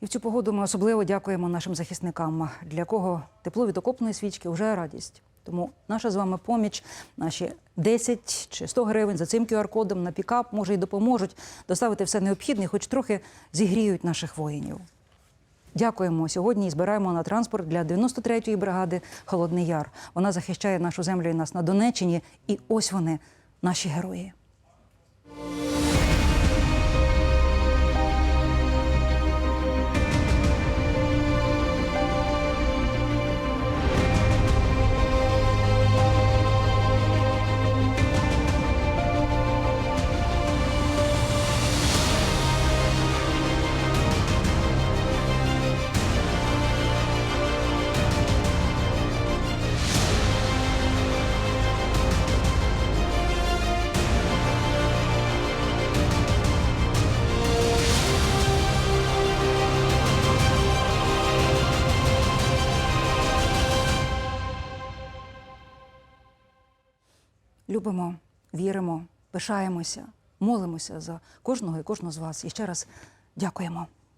І в цю погоду ми особливо дякуємо нашим захисникам, для кого тепло від окопної свічки вже радість. Тому наша з вами поміч, наші 10 чи 100 гривень за цим QR-кодом на пікап, може, і допоможуть доставити все необхідне, хоч трохи зігріють наших воїнів. Дякуємо сьогодні і збираємо на транспорт для 93-ї бригади Холодний Яр. Вона захищає нашу землю і нас на Донеччині. І ось вони, наші герої. Любимо, віримо, пишаємося, молимося за кожного і кожну з вас. І ще раз дякуємо.